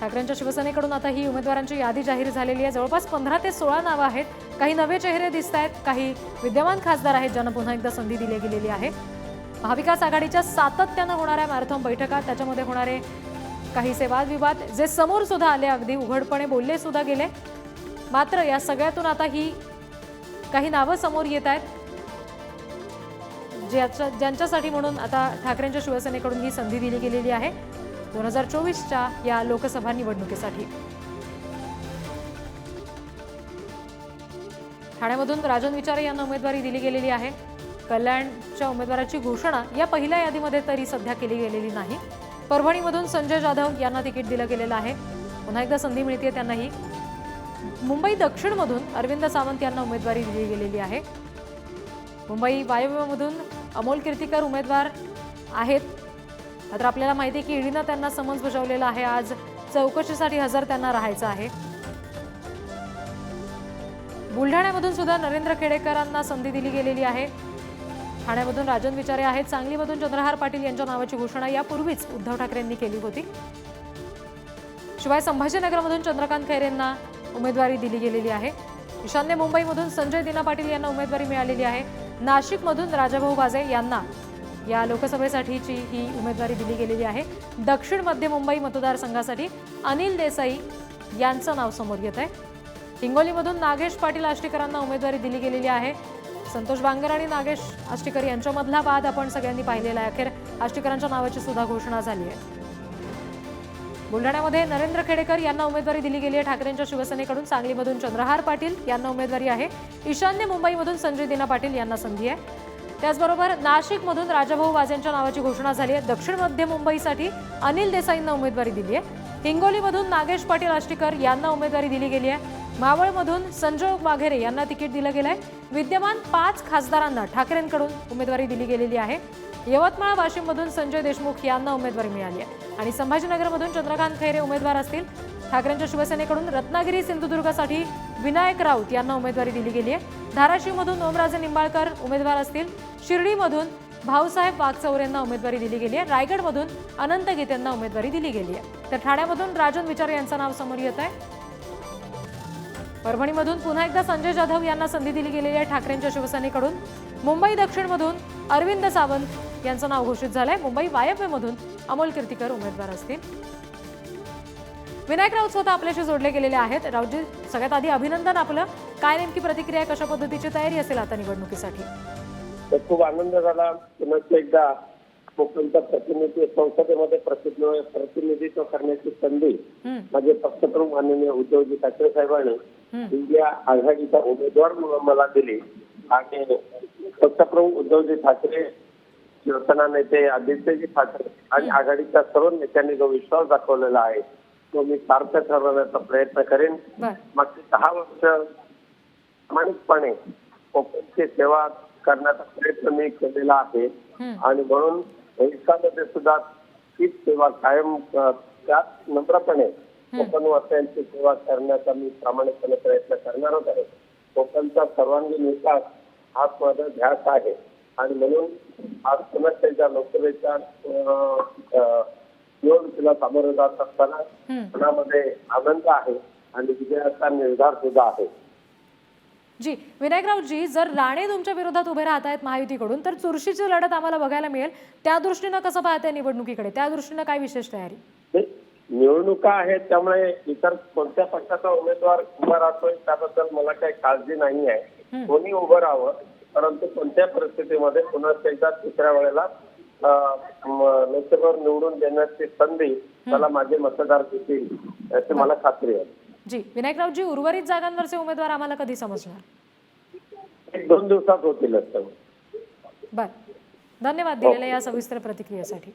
ठाकरेंच्या शिवसेनेकडून आता ही उमेदवारांची यादी जाहीर झालेली आहे. जवळपास पंधरा ते सोळा नावं आहेत. काही नवे चेहरे दिसत आहेत. काही विद्यमान खासदार आहेत. ज्यांना पुन्हा एकदा संधी दिली गेलेली आहे. महाविकास आघाडीच्या सातत्यानं होणाऱ्या मॅरेथॉन बैठका त्याच्यामध्ये होणारे काहीसे वादविवाद जे समोर सुद्धा आले अगदी उघडपणे बोलले सुद्धा गेले. मात्र या सगळ्यातून आता ही काही नावं समोर येत आहेत. ज्याच्या ज्यांच्यासाठी म्हणून आता ठाकरेंच्या शिवसेनेकडून ही संधी दिली गेलेली आहे. दोन हजार चोवीसच्या या लोकसभा निवडणुकीसाठी. ठाण्यामधून राजन विचारे यांना उमेदवारी दिली गेलेली आहे. कल्याणच्या उमेदवाराची घोषणा या पहिल्या यादीमध्ये तरी सध्या केली गेलेली नाही. परभणीमधून संजय जाधव यांना तिकीट दिलं गेलेलं आहे. पुन्हा एकदा संधी मिळते त्यांनाही. मुंबई दक्षिणमधून अरविंद सावंत यांना उमेदवारी दिली गेलेली आहे. मुंबई वायव्यमधून अमोल कीर्तिकर उमेदवार आहेत. मात्र आपल्याला माहिती आहे की ईडीनं त्यांना समन्स बजावलेला आहे. आज चौकशीसाठी हजर त्यांना राहायचं आहे. बुलढाण्यामधून सुद्धा नरेंद्र खेडेकरांना संधी दिली गेलेली आहे. ठाण्यामधून राजन विचारे आहेत. सांगलीमधून चंद्रहार पाटील यांच्या नावाची घोषणा यापूर्वीच उद्धव ठाकरेंनी केली होती. शिवाय संभाजीनगरमधून चंद्रकांत खैरेंना उमेदवारी दिली गेलेली आहे. ईशान्य मुंबईमधून संजय दिना पाटील यांना उमेदवारी मिळालेली आहे. नाशिकमधून राजाभाऊ वाजे यांना या लोकसभेसाठीची ही उमेदवारी दिली गेलेली आहे. दक्षिण मध्य मुंबई मतदारसंघासाठी अनिल देसाई यांचं नाव समोर येत आहे हिंगोलीमधून नागेश पाटील आष्टीकरांना उमेदवारी दिली गेलेली आहे. संतोष बांगर आणि नागेश आष्टीकर यांच्यामधला वाद आपण सगळ्यांनी पाहिलेला आहे. अखेर आष्टीकरांच्या नावाची सुद्धा घोषणा झाली आहे. बुलढाण्यामध्ये नरेंद्र खेडेकर यांना उमेदवारी दिली गेली आहे. ठाकरेंच्या शिवसेनेकडून सांगलीमधून चंद्रहार पाटील यांना उमेदवारी आहे. ईशान्य मुंबईमधून संजय दिना पाटील यांना संधी आहे. त्याचबरोबर नाशिकमधून राजाभाऊ वाजेंच्या नावाची घोषणा झाली आहे. दक्षिण मध्य मुंबईसाठी अनिल देसाईंना उमेदवारी दिली आहे. हिंगोलीमधून नागेश पाटील आष्टीकर यांना उमेदवारी दिली गेली आहे. मावळमधून संजय वाघेरे यांना तिकीट दिलं गेलं आहे विद्यमान पाच खासदारांना ठाकरेंकडून उमेदवारी दिली गेलेली आहे. यवतमाळ वाशिममधून संजय देशमुख यांना उमेदवारी मिळाली आहे. आणि संभाजीनगरमधून चंद्रकांत खैरे उमेदवार असतील. ठाकरेंच्या शिवसेनेकडून रत्नागिरी सिंधुदुर्गासाठी विनायक राऊत यांना उमेदवारी दिली गेली आहे. धाराशिवमधून ओमराजे निंबाळकर उमेदवार असतील. शिर्डीमधून भाऊसाहेब वागचौरेंना उमेदवारी दिली गेली आहे. रायगडमधून अनंत गीतेंना उमेदवारी दिली गेली आहे. तर ठाण्यामधून राजन विचार यांचं नाव समोर येत आहे. परभणीमधून पुन्हा एकदा संजय जाधव यांना संधी दिली गेलेली आहे ठाकरेंच्या शिवसेनेकडून. मुंबई दक्षिणमधून अरविंद सावंत यांचं नाव घोषित झालंय. मुंबई वायव्यमधून अमोल कीर्तीकर उमेदवार असतील. विनायक राऊत स्वतः आपल्याशी जोडले गेलेले आहेत. राऊतजी सगळ्यात आधी अभिनंदन आपलं. काय नेमकी प्रतिक्रिया कशा पद्धतीची तयारी असेल आता निवडणुकीसाठी? तर खूप आनंद झाला. पुन्हा एकदा कोकणचा प्रतिनिधी संसदेमध्ये प्रतिनिधी प्रतिनिधित्व करण्याची संधी माझे पक्षप्रमुख माननीय उद्धवजी ठाकरे साहेबांनी. इंडिया आघाडीचा उमेदवार म्हणून मला दिली. आणि पक्षप्रमुख उद्धवजी ठाकरे शिवसेना नेते आदित्यजी ठाकरे आणि आघाडीच्या सर्व नेत्यांनी जो विश्वास दाखवलेला आहे तो मी सार्थ ठरवण्याचा प्रयत्न करेन. मागची दहा वर्ष प्रामाणिकपणे कोकणची सेवा करण्याचा प्रयत्न मी केलेला आहे. आणि म्हणून भविष्यामध्ये सुद्धा तीच सेवा कायम त्याच नम्रपणे कोकणवासियांची सेवा करण्याचा मी प्रामाणिकपणे प्रयत्न करणारच आहे. कोकणचा सर्वांगीण विकास हाच माझा ध्यास आहे. आणि म्हणून आज त्याच्या लोकसभेच्या निवडणुकीला सामोरं जात असताना. मनामध्ये आनंद आहे आणि विजयाचा निर्धार सुद्धा आहे. जी विनायकरावजी जर राणे तुमच्या विरोधात उभे राहत आहेत महायुतीकडून तर चुरशीची लढत आम्हाला बघायला मिळेल. त्या दृष्टीनं कसं पाहताय निवडणुकीकडे? त्या दृष्टीनं काय विशेष तयारी? निवडणुका आहेत त्यामुळे इतर कोणत्या पक्षाचा उमेदवार उभा राहतोय त्याबद्दल मला काही काळजी नाही आहे. कोणी उभं राहावं परंतु कोणत्या परिस्थितीमध्ये पुन्हा एकदा तिसऱ्या वेळेला लोकसभेवर निवडून देण्याची संधी त्याला माझे मतदार देतील याची मला खात्री आहे. जी विनायकरावजी उर्वरित जागांवरचे उमेदवार आम्हाला कधी समजणार? एक दोन दिवसात सगळं. बर. धन्यवाद दिलेल्या या सविस्तर प्रतिक्रियेसाठी.